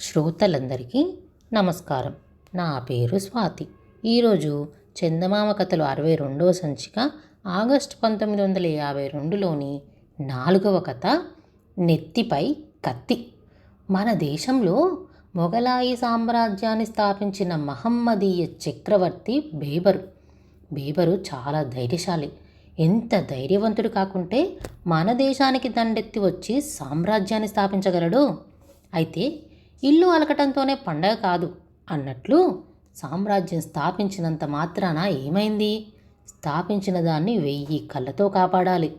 శ్రోతలందరికీ నమస్కారం. నా పేరు స్వాతి. ఈరోజు చందమామ కథలు అరవై రెండవ సంచిక ఆగస్టు పంతొమ్మిది వందల యాభై రెండులోని నాలుగవ కథ నెత్తిపై కత్తి. మన దేశంలో మొఘలాయి సామ్రాజ్యాన్ని స్థాపించిన మహమ్మదీయ చక్రవర్తి బేబరు. బేబరు చాలా ధైర్యశాలి. ఎంత ధైర్యవంతుడు కాకుంటే మన దేశానికి దండెత్తి వచ్చి సామ్రాజ్యాన్ని స్థాపించగలడు? అయితే ఇల్లు అలకటంతోనే పండగ కాదు అన్నట్లు సామ్రాజ్యం స్థాపించినంత మాత్రాన ఏమైంది? స్థాపించిన దాన్ని వెయ్యి కళ్ళతో కాపాడాలి.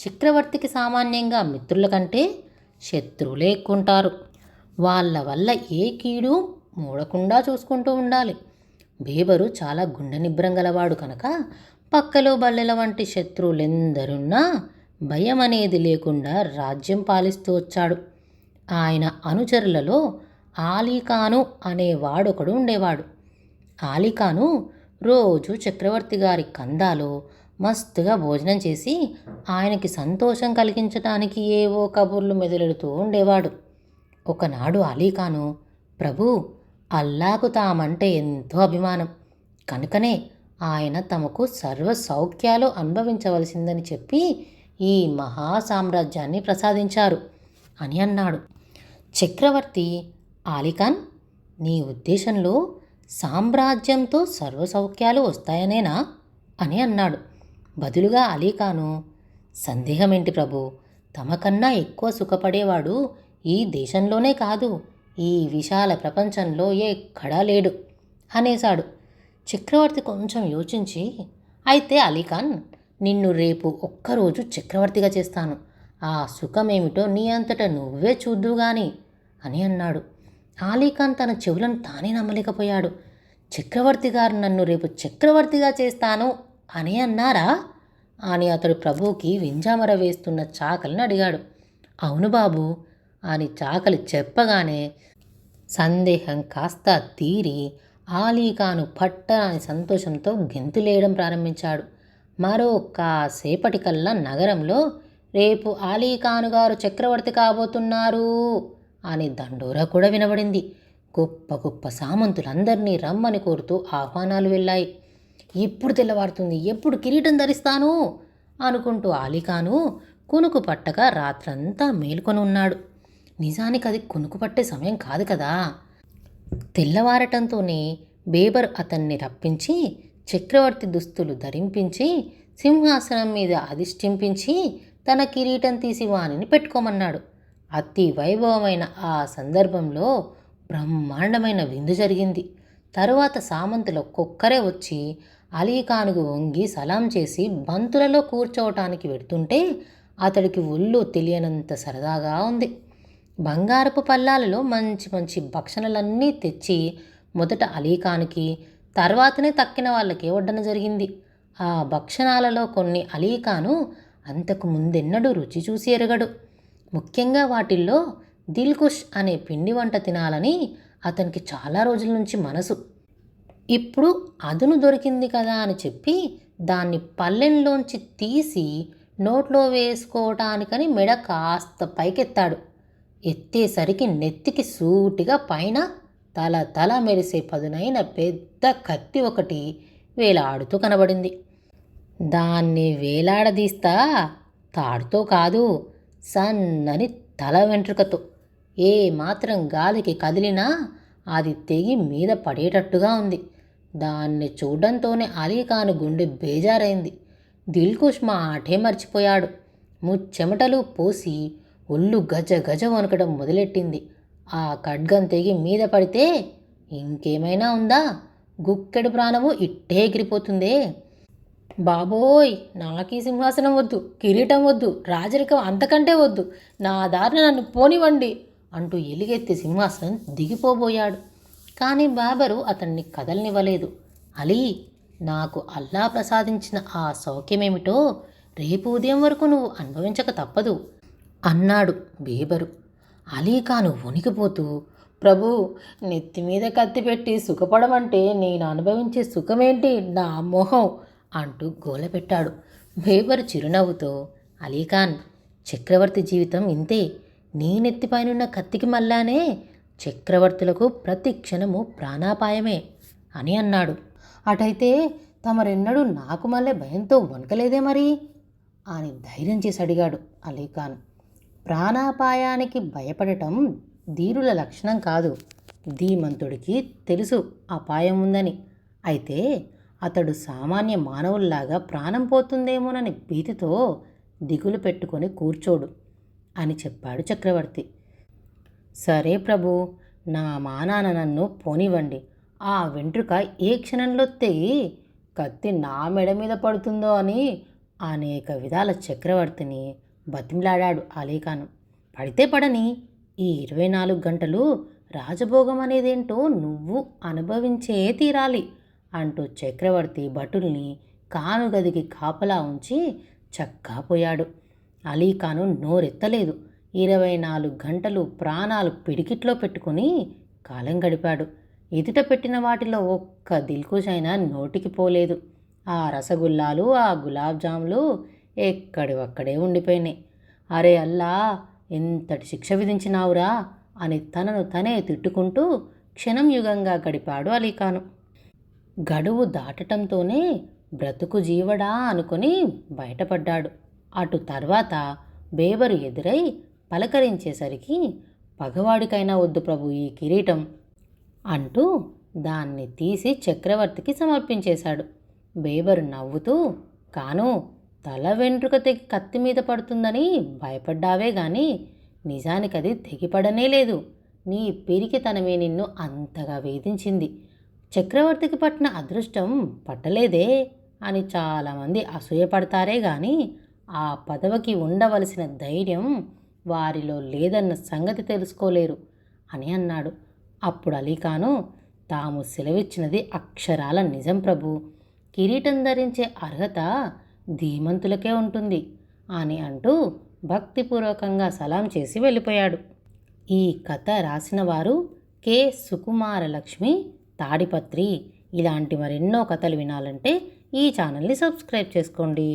చక్రవర్తికి సామాన్యంగా మిత్రుల కంటే శత్రువులే ఎక్కుంటారు వాళ్ళ వల్ల ఏ కీడు మూడకుండా చూసుకుంటూ ఉండాలి. బేబరు చాలా గుండె నిబ్రం గలవాడు కనుక పక్కలో బల్లెల వంటి శత్రువులెందరున్నా భయం అనేది లేకుండా రాజ్యం పాలిస్తూ వచ్చాడు. ఆయన అనుచరులలో ఆలీఖాను అనేవాడొకడు ఉండేవాడు. ఆలీఖాను రోజు చక్రవర్తి గారి కందాలో మస్తుగా భోజనం చేసి ఆయనకి సంతోషం కలిగించడానికి ఏవో కబుర్లు మెదులుతూ ఉండేవాడు. ఒకనాడు అలీఖాను ప్రభు అల్లాకు తామంటే ఎంతో అభిమానం. కనుకనే ఆయన తమకు సర్వ సౌఖ్యాలు అనుభవించవలసిందని చెప్పి ఈ మహా సామ్రాజ్యాన్ని ప్రసాదించారు అని అన్నాడు. చక్రవర్తి ఆలిఖాన్ నీ ఉద్దేశంలో సామ్రాజ్యంతో సర్వసౌఖ్యాలు వస్తాయనేనా? అని అన్నాడు. బదులుగా అలీఖాను సందేహమేంటి ప్రభు? తమకన్నా ఎక్కువ సుఖపడేవాడు ఈ దేశంలోనే కాదు. ఈ విశాల ప్రపంచంలో ఎక్కడా లేడు అనేశాడు. చక్రవర్తి కొంచెం యోచించి అయితే అలీఖాన్ నిన్ను రేపు ఒక్కరోజు చక్రవర్తిగా చేస్తాను. ఆ సుఖమేమిటో నీ అంతటా నువ్వే చూద్దు గాని అని అన్నాడు. ఆలీఖాన్ తన చెవులను తానే నమ్మలేకపోయాడు. చక్రవర్తి గారు నన్ను రేపు చక్రవర్తిగా చేస్తాను అని అన్నారా? అని అతడు ప్రభువుకి వింజామర వేస్తున్న చాకలిని అడిగాడు. అవును బాబు అని చాకలి చెప్పగానే సందేహం కాస్త తీరి ఆలీఖాను పట్టరాని సంతోషంతో గెంతులేయడం ప్రారంభించాడు. మరో కాసేపటికల్లా నగరంలో రేపు ఆలీఖాను గారు చక్రవర్తి కాబోతున్నారు. అని దండోరా కూడా వినబడింది. గొప్ప గొప్ప సామంతులందరినీ రమ్మని కోరుతూ ఆహ్వానాలు వెళ్ళాయి. ఎప్పుడు తెల్లవారుతుంది? ఎప్పుడు కిరీటం ధరిస్తాను? అనుకుంటూ ఆలీఖాను కునుకు పట్టగా రాత్రంతా మేల్కొని ఉన్నాడు. నిజానికి అది కునుకు పట్టే సమయం కాదు కదా? తెల్లవారటంతోనే బేబర్ అతన్ని రప్పించి చక్రవర్తి దుస్తులు ధరింపించి సింహాసనం మీద అధిష్ఠింపించి తన కిరీటం తీసి వానిని పెట్టుకోమన్నాడు. అతి వైభవమైన ఆ సందర్భంలో బ్రహ్మాండమైన విందు జరిగింది. తరువాత సామంతులు ఒక్కొక్కరే వచ్చి అలీఖానుకు వంగి సలాం చేసి బంతులలో కూర్చోవటానికి వెడుతుంటే అతడికి ఒళ్ళు తెలియనంత సరదాగా ఉంది. బంగారపు పల్లాలలో మంచి మంచి భక్షణలన్నీ తెచ్చి మొదట అలీఖాన్కి తర్వాతనే తక్కిన వాళ్ళకి వడ్డన జరిగింది. ఆ భక్షణాలలో కొన్ని అలీఖాను అంతకు ముందెన్నడూ రుచి చూసి ఎరగడు. ముఖ్యంగా వాటిల్లో దిల్కుష్ అనే పిండి వంట తినాలని అతనికి చాలా రోజుల నుంచి మనసు. ఇప్పుడు అదును దొరికింది కదా అని చెప్పి దాన్ని పల్లెంలోంచి తీసి నోట్లో వేసుకోవటానికని మెడ కాస్త పైకెత్తాడు. ఎత్తేసరికి నెత్తికి సూటిగా పైన తల తల మెరిసే పదునైన పెద్ద కత్తి ఒకటి వేలాడుతూ కనబడింది. దాన్ని వేలాడదీస్తా తాడుతో కాదు సన్నని తల వెంట్రుకతో. ఏ మాత్రం గాలికి కదిలినా అది తెగి మీద పడేటట్టుగా ఉంది. దాన్ని చూడడంతోనే అలీఖాను గుండె బేజారైంది. దిల్కుష్ మా ఆటే మర్చిపోయాడు. ముచ్చెమటలు పోసి ఒళ్ళు గజ గజ వణకడం మొదలెట్టింది. ఆ ఖడ్గం తెగి మీద పడితే ఇంకేమైనా ఉందా? గుక్కెడు ప్రాణము ఇట్టే ఎగిరిపోతుందే. బాబోయ్ నాకీ సింహాసనం వద్దు కిరీటం వద్దు రాజరికం అంతకంటే వద్దు. నా దారిన నన్ను పోనివ్వండి అంటూ ఎలుగెత్తి సింహాసనం దిగిపోబోయాడు. కానీ బాబరు అతన్ని కదలనివ్వలేదు. అలీ నాకు అల్లా ప్రసాదించిన ఆ సౌఖ్యమేమిటో రేపు ఉదయం వరకు నువ్వు అనుభవించక తప్పదు అన్నాడు బేబరు. అలీఖాను వణికిపోతూ ప్రభు నెత్తి మీద కత్తి పెట్టి సుఖపడమంటే నేను అనుభవించే సుఖమేంటి? నా మొహం అంటూ గోలపెట్టాడు బేబర్ చిరునవ్వుతో అలీఖాన్ చక్రవర్తి జీవితం ఇంతే. నీ నెత్తిపైనున్న కత్తికి మల్లానే చక్రవర్తులకు ప్రతి క్షణము ప్రాణాపాయమే అని అన్నాడు. అటైతే తమరెన్నడూ నాకు మళ్ళీ భయంతో వణకలేదే మరి అని ధైర్యం చేసి అడిగాడు అలీఖాన్. ప్రాణాపాయానికి భయపడటం ధీరుల లక్షణం కాదు. ధీమంతుడికి తెలుసు అపాయం ఉందని. అయితే అతడు సామాన్య మానవుల్లాగా ప్రాణం పోతుందేమోనని భీతితో దిగులు పెట్టుకొని కూర్చోడు అని చెప్పాడు చక్రవర్తి. సరే ప్రభు నా మానాన నన్ను పోనివ్వండి. ఆ వెంట్రుక ఏ క్షణంలో తెగి కత్తి నా మెడ మీద పడుతుందో అని అనేక విధాల చక్రవర్తిని బతిమలాడాడు అలీఖాను పడితే పడని ఈ ఇరవై నాలుగు గంటలు రాజభోగం అనేదేంటో నువ్వు అనుభవించే తీరాలి. అంటూ చక్రవర్తి భటుల్ని కానుగదికి కాపలా ఉంచి చక్కా పోయాడు. అలీఖాను నోరెత్తలేదు. ఇరవై నాలుగు గంటలు ప్రాణాలు పిడికిట్లో పెట్టుకుని కాలం గడిపాడు. ఎదుట పెట్టిన వాటిలో ఒక్క దిల్కుష్ అయినా నోటికి పోలేదు. ఆ రసగుల్లాలు ఆ గులాబ్ జాములు ఎక్కడి ఒక్కడే ఉండిపోయినాయి. అరే అల్లా ఎంతటి శిక్ష విధించినావురా అని తనను తనే తిట్టుకుంటూ క్షణం యుగంగా గడిపాడు అలీఖాను. గడువు దాటటంతోనే బ్రతుకు జీవడా అనుకుని బయటపడ్డాడు. అటు తర్వాత బేబరు ఎదురై పలకరించేసరికి పగవాడికైనా వద్దు ప్రభు ఈ కిరీటం అంటూ దాన్ని తీసి చక్రవర్తికి సమర్పించేశాడు. బేబరు నవ్వుతూ కాను తల వెంట్రుక తెగి కత్తి మీద పడుతుందని భయపడ్డావే గాని నిజానికి అది తెగిపడనే లేదు. నీ పిరికితనమే నిన్ను అంతగా వేధించింది. చక్రవర్తికి పట్టిన అదృష్టం పట్టలేదే అని చాలామంది అసూయపడతారే గాని ఆ పదవికి ఉండవలసిన ధైర్యం వారిలో లేదన్న సంగతి తెలుసుకోలేరు అని అన్నాడు. అప్పుడు అలీఖాను తాము సెలవిచ్చినది అక్షరాల నిజం ప్రభు. కిరీటం ధరించే అర్హత ధీమంతులకే ఉంటుంది అని అంటూ భక్తిపూర్వకంగా సలాం చేసి వెళ్ళిపోయాడు. ఈ కథ రాసిన వారు కె. సుకుమార లక్ష్మి తాడిపత్రి ఇలాంటి మరెన్నో కథలు వినాలంటే ఈ ఛానల్ని సబ్స్క్రైబ్ చేసుకోండి.